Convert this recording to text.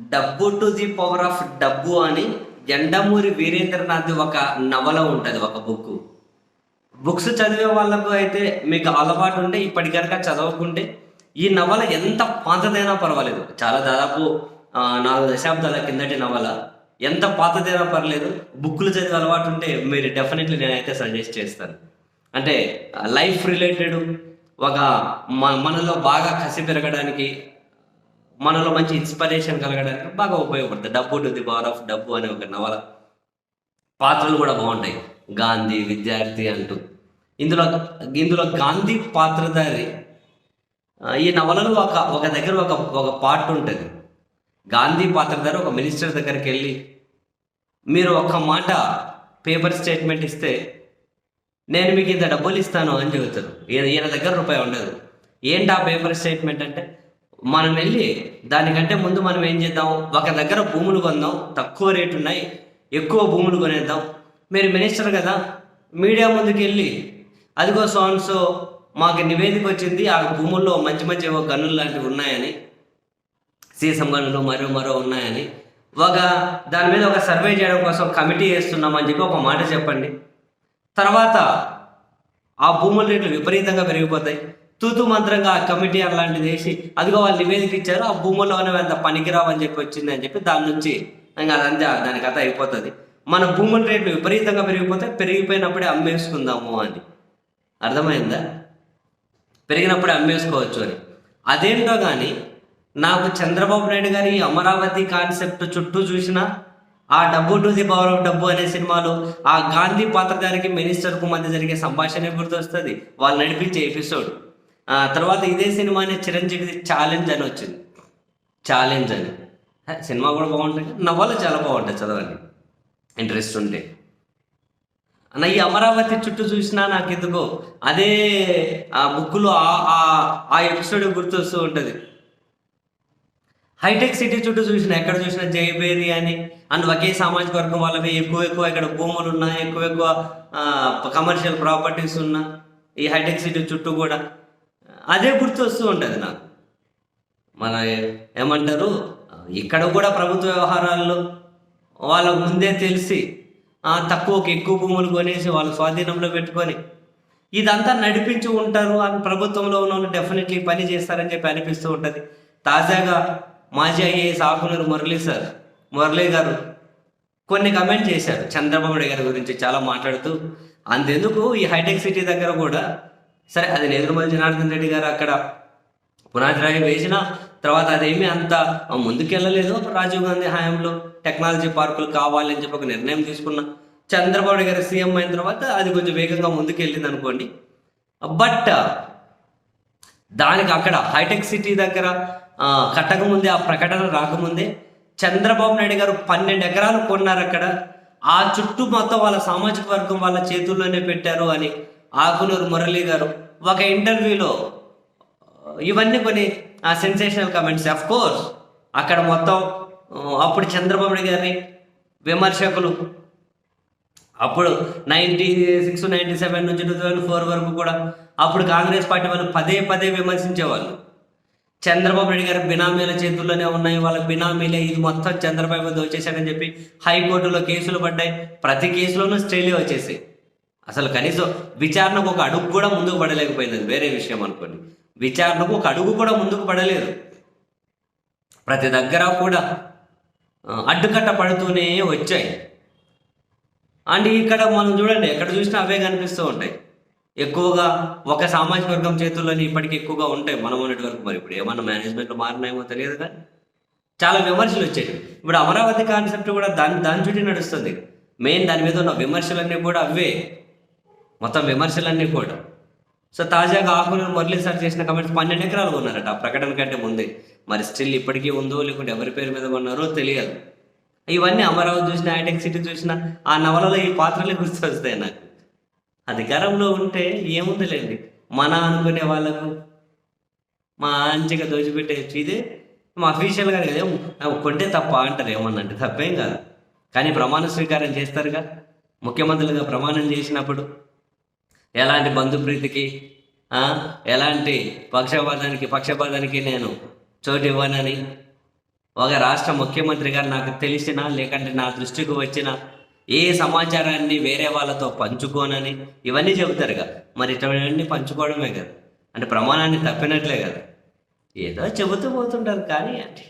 డబ్బు to the power of డబ్బు అని ఎండమూరి వీరేంద్రనాథ్ ఒక నవల ఉంటుంది ఒక బుక్ బుక్స్ చదివే వాళ్ళకు అయితే మీకు అలవాటు ఉంటే ఇప్పటికనుక చదవకుంటే ఈ నవల ఎంత పాతదైనా పర్వాలేదు. చాలా దాదాపు నాలుగు దశాబ్దాల కిందటి నవల. ఎంత పాతదైనా పర్లేదు బుక్లు చదివే అలవాటు ఉంటే మీరు డెఫినెట్లీ నేనైతే సజెస్ట్ చేస్తాను. అంటే లైఫ్ రిలేటెడ్ ఒక మ- మనలో బాగా కసి పెరగడానికి మనలో మంచి ఇన్స్పిరేషన్ కలగడానికి బాగా ఉపయోగపడుతుంది. డబ్బు టు ది పవర్ ఆఫ్ డబ్బు అనే ఒక నవల. పాత్రలు కూడా బాగుంటాయి. గాంధీ విద్యార్థి అంటూ. ఇందులో ఇందులో గాంధీ పాత్రధారి ఈ నవలలో ఒక ఒక దగ్గర ఒక ఒక పార్ట్ ఉంటుంది. గాంధీ పాత్రధారి ఒక మినిస్టర్ దగ్గరికి వెళ్ళి మీరు ఒక్క మాట పేపర్ స్టేట్మెంట్ ఇస్తే నేను మీకు ఇంత డబ్బులు ఇస్తాను అని చెబుతారు. ఈయన దగ్గర రూపాయి ఉండదు. ఏంటి ఆ పేపర్ స్టేట్మెంట్ అంటే మనం వెళ్ళి దానికంటే ముందు మనం ఏం చేద్దాం? ఒక దగ్గర భూములు కొందాం. తక్కువ రేటు ఉన్నాయి. ఎక్కువ భూములు కొనేద్దాం. మీరు మినిస్టర్ కదా. మీడియా ముందుకు వెళ్ళి అదిగో సో మాకు నివేదిక వచ్చింది. ఆ భూముల్లో మంచి మంచి ఏవో గనులు లాంటివి ఉన్నాయని సీసం గనులు మరో మరో ఉన్నాయని ఒక దాని మీద ఒక సర్వే చేయడం కోసం కమిటీ వేస్తున్నామని చెప్పి ఒక మాట చెప్పండి. తర్వాత ఆ భూముల రేట్లు విపరీతంగా పెరిగిపోతాయి. తూతు మంత్రంగా ఆ కమిటీ అలాంటిది వేసి అదిగో వాళ్ళు నివేదిక ఇచ్చారు ఆ భూముల్లో అనేవి అంత పనికిరావు అని చెప్పి వచ్చింది అని చెప్పి దాని నుంచి ఇంకా అదంతా దాని కథ అయిపోతుంది. మన భూముల రేట్లు విపరీతంగా పెరిగిపోతే పెరిగిపోయినప్పుడే అమ్మేసుకుందాము అని. అర్థమైందా? పెరిగినప్పుడే అమ్మేసుకోవచ్చు అని. అదేంటో కానీ నాకు చంద్రబాబు నాయుడు గారి ఈ అమరావతి కాన్సెప్ట్ చుట్టూ చూసిన ఆ డబ్బు టు ది పవర్ ఆఫ్ డబ్బు అనే సినిమాలో ఆ గాంధీ పాత్రధారికి మినిస్టర్కు మధ్య జరిగే సంభాషణ గుర్తొస్తుంది. వాళ్ళు నడిపించే ఎపిసోడ్. తర్వాత ఇదే సినిమాని చిరంజీవి ఛాలెంజ్ అని వచ్చింది. ఛాలెంజ్ అని. సినిమా కూడా బాగుంటుంది. నవల చాలా బాగుంటుంది చదవండి. ఇంట్రెస్ట్ ఉంటే. అన్న ఈ అమరావతి చుట్టూ చూసినా నాకు ఎందుకో అదే ఆ బుక్లో ఆ- ఆ- ఎపిసోడ్ గుర్తొస్తూ ఉంటుంది. హైటెక్ సిటీ చుట్టూ చూసిన ఎక్కడ చూసినా జయబేరి అని అండ్ ఒకే సామాజిక వర్గం వాళ్ళవి ఎక్కువ ఎక్కువ ఇక్కడ భూములు ఉన్నా ఎక్కువ ఎక్కువ కమర్షియల్ ప్రాపర్టీస్ ఉన్నా ఈ హైటెక్ సిటీ చుట్టూ కూడా. అదే గుర్తు వస్తూ ఉంటుంది నాకు. మన ఏమంటారు? ఇక్కడ కూడా ప్రభుత్వ వ్యవహారాల్లో వాళ్ళకు ముందే తెలిసి తక్కువకి ఎక్కువ భూములు కొనేసి వాళ్ళ స్వాధీనంలో పెట్టుకొని ఇదంతా నడిపించి ఉంటారు అని ప్రభుత్వంలో ఉన్న వాళ్ళు డెఫినెట్లీ పని చేస్తారని చెప్పి అనిపిస్తూ ఉంటుంది. తాజాగా మాజీ ఐఏఎస్ ఆకునూరు మురళీ సార్ మురళీ గారు కొన్ని కమెంట్ చేశారు చంద్రబాబు నాయుడు గారి గురించి చాలా మాట్లాడుతూ. అంతెందుకు ఈ హైటెక్ సిటీ దగ్గర కూడా సరే అది నేదురుమల్లి జనార్దన్ రెడ్డి గారు అక్కడ పునాది రాయి వేసిన తర్వాత అదేమీ అంత ముందుకెళ్ళలేదు రాజీవ్ గాంధీ హయాంలో. టెక్నాలజీ పార్కులు కావాలని చెప్పి ఒక నిర్ణయం తీసుకున్న. చంద్రబాబు గారు సీఎం అయిన తర్వాత అది కొంచెం వేగంగా ముందుకెళ్ళింది అనుకోండి. బట్ దానికి అక్కడ హైటెక్ సిటీ దగ్గర కట్టకముందే ఆ ప్రకటన రాకముందే చంద్రబాబు నాయుడు గారు పన్నెండు ఎకరాలు కొన్నారు అక్కడ. ఆ చుట్టూ మొత్తం వాళ్ళ సామాజిక వర్గం వాళ్ళ చేతుల్లోనే పెట్టారు అని ఆకునూరు మురళి గారు ఒక ఇంటర్వ్యూలో ఇవన్నీ కొన్ని సెన్సేషనల్ కమెంట్స్ అఫ్ కోర్స్ అక్కడ మొత్తం అప్పుడు చంద్రబాబు నాయుడు గారిని విమర్శకులు అప్పుడు నైంటీ సిక్స్ నైన్టీ సెవెన్ నుంచి టూ థౌజండ్ ఫోర్ వరకు కూడా అప్పుడు కాంగ్రెస్ పార్టీ వాళ్ళు పదే పదే విమర్శించేవాళ్ళు. చంద్రబాబు నాయుడు గారు బినామీల చేతుల్లోనే ఉన్నాయి వాళ్ళ బినామీలే ఇది మొత్తం చంద్రబాబు దోచేశారని చెప్పి హైకోర్టులో కేసులు పడ్డాయి. ప్రతి కేసులోనూ స్టేలే వచ్చేసాయి అసలు కనీసం విచారణకు ఒక అడుగు కూడా ముందుకు పడలేకపోయింది. అది వేరే విషయం అనుకోండి. విచారణకు ఒక అడుగు కూడా ముందుకు పడలేదు. ప్రతి దగ్గర కూడా అడ్డుకట్ట పడుతూనే వచ్చాయి. అండ్ ఇక్కడ మనం చూడండి ఎక్కడ చూసినా అవే కనిపిస్తూ ఉంటాయి. ఎక్కువగా ఒక సామాజిక వర్గం చేతుల్లోనే ఇప్పటికీ ఎక్కువగా ఉంటాయి. మనం ఉన్నటి వరకు మరి ఇప్పుడు ఏమన్నా మేనేజ్మెంట్లో మారినాయేమో తెలియదు కానీ చాలా విమర్శలు వచ్చాయి. ఇప్పుడు అమరావతి కాన్సెప్ట్ కూడా దాని దాని చుట్టూ నడుస్తుంది. మెయిన్ దాని మీద ఉన్న విమర్శలన్నీ కూడా అవే. మొత్తం విమర్శలన్నీ కూడా. సో తాజాగా ఆకునూరు మురళీ సార్ చేసిన కమెంట్స్ పన్నెండు ఎకరాలు కొన్నారట. ఆ ప్రకటన కంటే ముందే. మరి స్టిల్ ఇప్పటికీ ఉందో లేకుంటే ఎవరి పేరు మీద కొన్నారో తెలియదు. ఇవన్నీ అమరావతి చూసిన హైటెక్ సిటీ చూసిన ఆ నవలలో ఈ పాత్రలే గుర్తొస్తాయి నాకు. అధికారంలో ఉంటే ఏముందిలేండి? మన అనుకునే వాళ్ళకు మా అంచిగా దోచిపెట్టేయచ్చు ఇదే. మా అఫీషియల్ గారు కదా "ఏం, కొంటే తప్ప అంటారు. ఏమన్నంటే తప్పేం కాదు. కానీ ప్రమాణ స్వీకారం చేస్తారుగా. ముఖ్యమంత్రులుగా ప్రమాణం చేసినప్పుడు ఎలాంటి బంధుప్రీతికి ఎలాంటి పక్షపాతానికి పక్షపాతానికి నేను చోటు ఇవ్వనని ఒక రాష్ట్ర ముఖ్యమంత్రి గారు నాకు తెలిసిన లేకంటే నా దృష్టికి వచ్చిన ఏ సమాచారాన్ని వేరే వాళ్ళతో పంచుకోనని ఇవన్నీ చెబుతారు కదా. మరి ఇటువంటి పంచుకోవడమే కదా. అంటే ప్రమాణాన్ని తప్పినట్లే కదా. ఏదో చెబుతూ పోతుంటారు కానీ అంటే